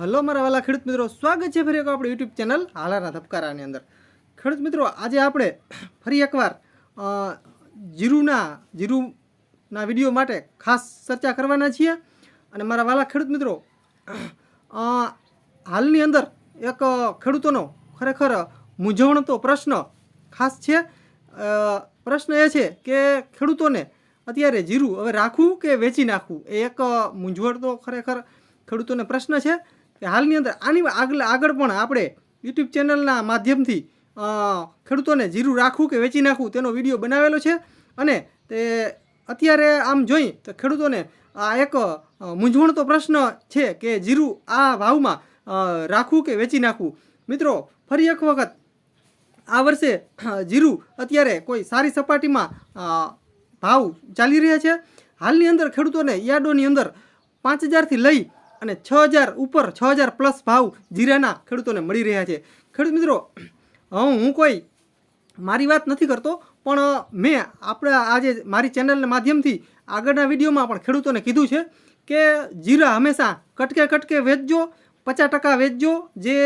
Hello મારા વાલા ખેડૂત મિત્રો, સ્વાગત છે ફરી એક આપણી યુટ્યુબ ચેનલ હાલાના ધબકારાની અંદર. ખેડૂત મિત્રો, આજે આપણે ફરી એકવાર જીરુના જીરુના વીડિયો માટે ખાસ ચર્ચા કરવાના છીએ. અને મારા વાલા ખેડૂત મિત્રો હાલની અંદર એક ખેડૂતોનો ખરેખર મૂંઝવણતો પ્રશ્ન ખાસ છે. પ્રશ્ન એ છે કે ખેડૂતોને અત્યારે જીરું હવે રાખવું કે વેચી નાખવું? એ એક મૂંઝવણતો ખરેખર ખેડૂતોને પ્રશ્ન છે. કે હાલની અંદર આની આગળ આગળ પણ આપણે યુટ્યુબ ચેનલના માધ્યમથી ખેડૂતોને જીરું રાખવું કે વેચી નાખવું તેનો વીડિયો બનાવેલો છે. અને તે અત્યારે આમ જોઈ તો ખેડૂતોને આ એક મૂંઝવણતો પ્રશ્ન છે કે જીરું આ ભાવમાં રાખવું કે વેચી નાખવું? મિત્રો, ફરી એક વખત આ વર્ષે જીરું અત્યારે કોઈ સારી સપાટીમાં ભાવ ચાલી રહ્યા છે. હાલની અંદર ખેડૂતોને યાર્ડોની અંદર પાંચ હજારથી લઈ અને છ હજાર ઉપર છ હજાર પ્લસ ભાવ જીરાના ખેડૂતોને મળી રહ્યા છે. ખેડૂત મિત્રો હું હું કોઈ મારી વાત નથી કરતો, પણ મેં આપણે આજે મારી ચેનલના માધ્યમથી આગળના વિડીયોમાં પણ ખેડૂતોને કીધું છે કે જીરા હંમેશા કટકે કટકે વેચજો, પચાસ ટકા વેચજો, જે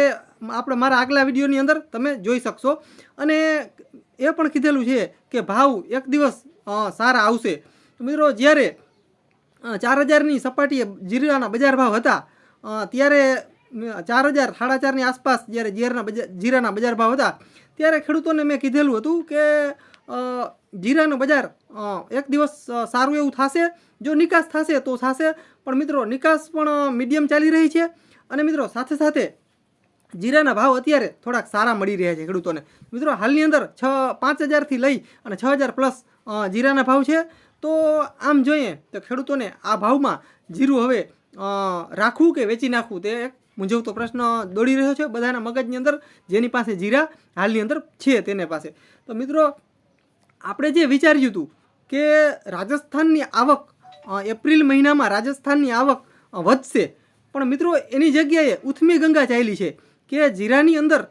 આપણે મારા આગલા વિડીયોની અંદર તમે જોઈ શકશો. અને એ પણ કીધેલું છે કે ભાવ એક દિવસ સારા આવશે. તો મિત્રો, જ્યારે ચાર હજારની સપાટીએ જીરાના બજાર ભાવ હતા. ત્યારે ચાર હજાર, સાડા ચારની આસપાસ જ્યારે જીરાના બજાર જીરાના બજાર ભાવ હતા, ત્યારે ખેડૂતોને મેં કીધેલું હતું કે જીરાનો બજાર એક દિવસ સારું એવું થશે, જો નિકાસ થશે તો થશે, પણ મિત્રો નિકાસ પણ મીડિયમ ચાલી રહી છે. અને મિત્રો સાથે સાથે જીરાના ભાવ અત્યારે થોડાક સારા મળી રહ્યા છે ખેડૂતોને. મિત્રો હાલની અંદર છ, પાંચ હજારથી લઈ અને છ હજાર પ્લસ જીરાના ભાવ છે. તો આમ જોઈએ તો ખેડૂતોને આ ભાવમાં જીરું હવે રાખવું કે વેચી નાખવું તે એક મૂંઝવતો પ્રશ્ન દોડી રહ્યો છે બધાના મગજની અંદર, જેની પાસે જીરા હાલની અંદર છે તેને પાસે. તો મિત્રો, આપણે જે વિચાર્યું હતું કે રાજસ્થાનની આવક એપ્રિલ મહિનામાં રાજસ્થાનની આવક વધશે, પણ મિત્રો એની જગ્યાએ ઉથમી ગંગા ચાલી છે કે જીરાની અંદર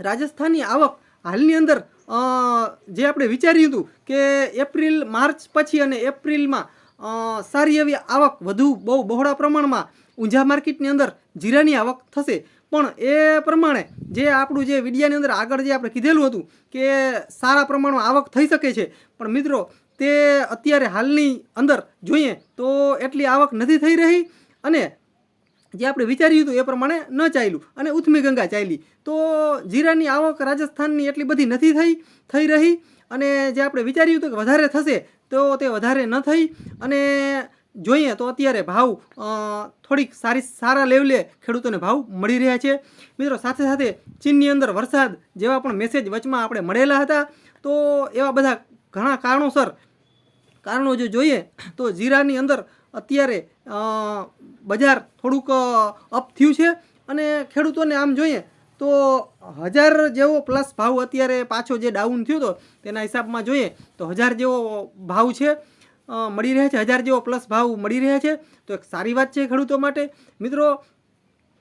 રાજસ્થાનની આવક હાલની અંદર જે આપણે વિચાર્યું હતું કે એપ્રિલ, માર્ચ પછી અને એપ્રિલમાં સારી એવી આવક વધુ, બહુ બહોળા પ્રમાણમાં ઊંઝા માર્કેટની અંદર જીરાની આવક થશે. પણ એ પ્રમાણે જે આપણું જે વિડિયાની અંદર આગળ જે આપણે કીધેલું હતું કે સારા પ્રમાણમાં આવક થઈ શકે છે, પણ મિત્રો તે અત્યારે હાલની અંદર જોઈએ તો એટલી આવક નથી થઈ રહી અને જે આપણે વિચાર્યું હતું એ પ્રમાણે ન ચાલ્યું અને ઉથમી ગંગા ચાલી. તો જીરાની આવક રાજસ્થાનની એટલી બધી નથી થઈ થઈ રહી અને જે આપણે વિચાર્યું હતું કે વધારે થશે તો તે વધારે ન થઈ અને જોઈએ તો અત્યારે ભાવ થોડીક સારી, સારા લેવલે ખેડૂતોને ભાવ મળી રહ્યા છે. મિત્રો, સાથે સાથે ચીનની અંદર વરસાદ જેવા પણ મેસેજ વચમાં આપણે મળેલા હતા. તો એવા બધા ઘણા કારણોસર, કારણો જો જોઈએ તો જીરાની અંદર અત્યારે બજાર થોડુંક અપ થયું છે અને ખેડૂતોને આમ જોઈએ તો હજાર જેવો પ્લસ ભાવ અત્યારે પાછો જે ડાઉન થયો હતો તેના હિસાબમાં જોઈએ તો હજાર જેવો ભાવ છે મળી રહ્યા છે. હજાર જેવો પ્લસ ભાવ મળી રહ્યા છે. તો એક સારી વાત છે ખેડૂતો માટે. મિત્રો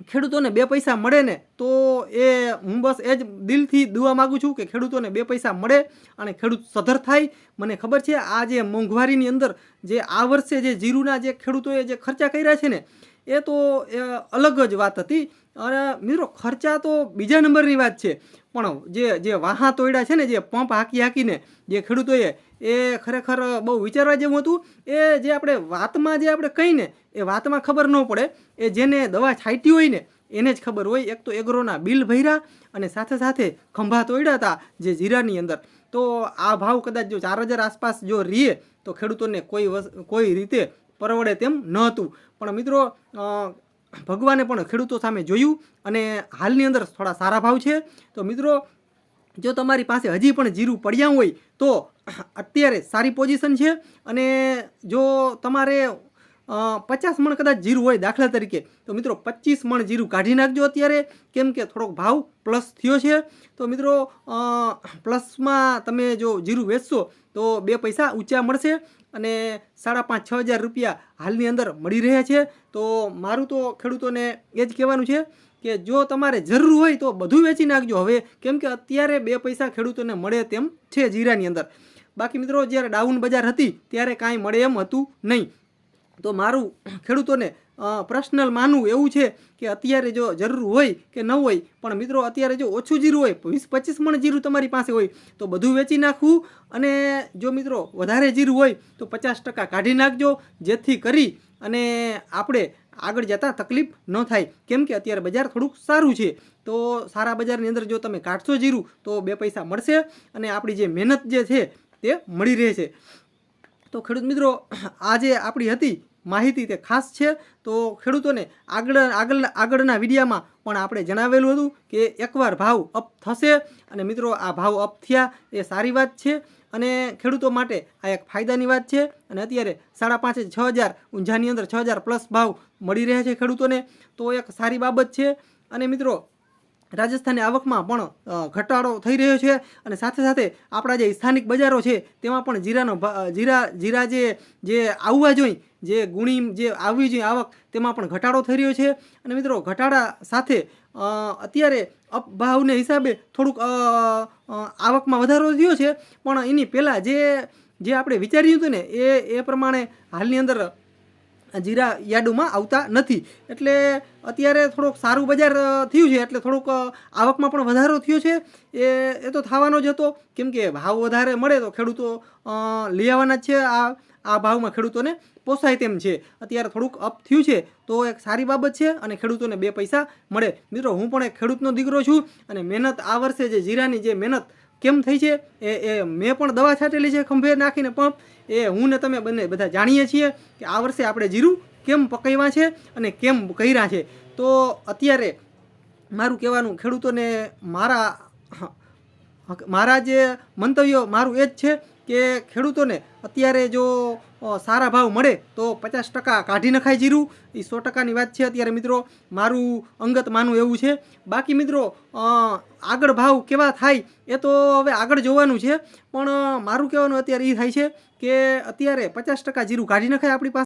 ખેડૂતોને બે પૈસા મળે ને, તો એ હું બસ એ જ દિલથી દુવા માગું છું કે ખેડૂતોને બે પૈસા મળે અને ખેડૂત સધર થાય. મને ખબર છે, આ જે મોંઘવારીની અંદર જે આ વર્ષે જે જીરુના જે ખેડૂતોએ જે ખર્ચા કર્યા છે ને, એ તો એ અલગ જ વાત હતી. અને મિત્રો ખર્ચા તો બીજા નંબરની વાત છે. પણ જે જે વાહા તોડ્યા છે ને, જે પંપ હાંકી હાંકીને જે ખેડૂતોએ એ ખરેખર બહુ વિચારવા જેવું હતું, એ જે આપણે વાતમાં જે આપણે કહીને એ વાતમાં ખબર ન પડે. એ જેને દવા છાંટી હોય ને, એને જ ખબર હોય. એક તો એગ્રોના બિલ ભર્યા અને સાથે સાથે ખંભા તોડ્યા હતા જે જીરાની અંદર. તો આ ભાવ કદાચ જો ચાર હજાર આસપાસ જો રીએ, તો ખેડૂતોને કોઈ કોઈ રીતે પરવડે તેમ ન હતું. પણ મિત્રો ભગવાને પણ ખેડૂતો સામે જોયું અને હાલની અંદર થોડા સારા ભાવ છે. તો મિત્રો, જો તમારી પાસે હજી પણ જીરું પડ્યા હોય, તો અત્યારે સારી પોઝિશન છે અને જો તમારે પચાસ મણ કદાચ જીરું હોય દાખલા તરીકે, તો મિત્રો પચીસ મણ જીરું કાઢી નાખજો અત્યારે, કેમ કે થોડોક ભાવ પ્લસ થયો છે. તો મિત્રો પ્લસમાં તમે જો જીરું વેચશો, તો બે પૈસા ઊંચા મળશે. અને સાડા પાંચ, છ હજાર રૂપિયા હાલની અંદર મળી રહ્યા છે. તો મારું તો ખેડૂતોને એ જ કહેવાનું છે કે જો તમારે જરૂર હોય તો બધું વેચી નાખજો. હવે કેમ કે અત્યારે બે પૈસા ખેડૂતોને મળે તેમ છે જીરાની અંદર. બાકી મિત્રો, જ્યારે ડાઉન બજાર હતી, ત્યારે કાંઈ મળે એમ હતું નહીં. તો મારું ખેડૂતોને પર્સનલ માનવું એવું છે કે અત્યારે જો જરૂર હોય કે ન હોય, પણ મિત્રો અત્યારે જો ઓછું જીરું હોય, વીસ પચીસ મણ જીરું તમારી પાસે હોય, તો બધું વેચી નાખવું અને જો મિત્રો વધારે જીરું હોય, તો પચાસ ટકા કાઢી નાખજો, જેથી કરી અને આપણે આગળ જતાં તકલીફ ન થાય. કેમ કે અત્યારે બજાર થોડુંક સારું છે, તો સારા બજારની અંદર જો તમે કાઢશો જીરું, તો બે પૈસા મળશે અને આપણી જે મહેનત જે છે તે મળી રહેશે. તો ખેડૂત મિત્રો, આ જે આપણી હતી માહિતી તે ખાસ છે. તો ખેડૂતોને આગળ આગળ, આગળના વિડીયામાં પણ આપણે જણાવેલું હતું કે એકવાર ભાવ અપ થશે અને મિત્રો આ ભાવ અપ થયા એ સારી વાત છે અને ખેડૂતો માટે આ એક ફાયદાની વાત છે અને અત્યારે સાડા પાંચે છ હજાર ઊંઝાની અંદર છ હજાર પ્લસ ભાવ મળી રહ્યા છે ખેડૂતોને. તો એક સારી બાબત છે અને મિત્રો રાજસ્થાનની આવકમાં પણ ઘટાડો થઈ રહ્યો છે અને સાથે સાથે આપણા જે સ્થાનિક બજારો છે તેમાં પણ જીરાનો જીરા જીરા જે જે આવવા જોઈએ જે ગુણી જે આવવી જોઈએ આવક, તેમાં પણ ઘટાડો થઈ રહ્યો છે. અને મિત્રો, ઘટાડા સાથે અત્યારે અપભાવને હિસાબે થોડુંક આવકમાં વધારો થયો છે. પણ એની પહેલાં જે જે આપણે વિચાર્યું હતું ને, એ એ પ્રમાણે હાલની અંદર જીરા યાર્ડોમાં આવતા નથી. એટલે અત્યારે થોડોક સારું બજાર થયું છે. એટલે થોડુંક આવકમાં પણ વધારો થયો છે. એ એ તો થવાનો જ હતો. કેમ કે ભાવ વધારે મળે તો ખેડૂતો લઈ આવવાના જ છે આ આ ભાવમાં ખેડૂતોને. પોસાય તેમ છે. અત્યારે થોડુંક અપ થયું છે તો એક સારી બાબત છે અને ખેડૂતોને બે પૈસા મળે. મિત્રો, હું પણ એક ખેડૂતનો દીકરો છું અને મહેનત આ વર્ષે જે જીરાની જે મહેનત કેમ થઈ છે એ એ મેં પણ દવા છાંટેલી છે ખંભે નાખીને પંપ એ હું ને તમે બંને બધા જાણીએ છીએ કે આ વર્ષે આપણે જીરું કેમ પકવ્યા છે અને કેમ કર્યા છે. તો અત્યારે મારું કહેવાનું ખેડૂતોને મારા મારા જે મંતવ્યો મારું એ જ છે કે ખેડૂતોને અત્યારે જો સારા ભાવ મળે તો પચાસ ટકા કાઢી નખાય જીરું. એ સો ટકાની વાત છે અત્યારે મિત્રો. મારું અંગત માનું એવું છે. બાકી મિત્રો આગળ ભાવ કેવા થાય એ તો હવે આગળ જોવાનું છે. પણ મારું કહેવાનું અત્યારે એ થાય છે કે અત્યારે પચાસ ટકા જીરું કાઢી નખાય આપણી પાસે.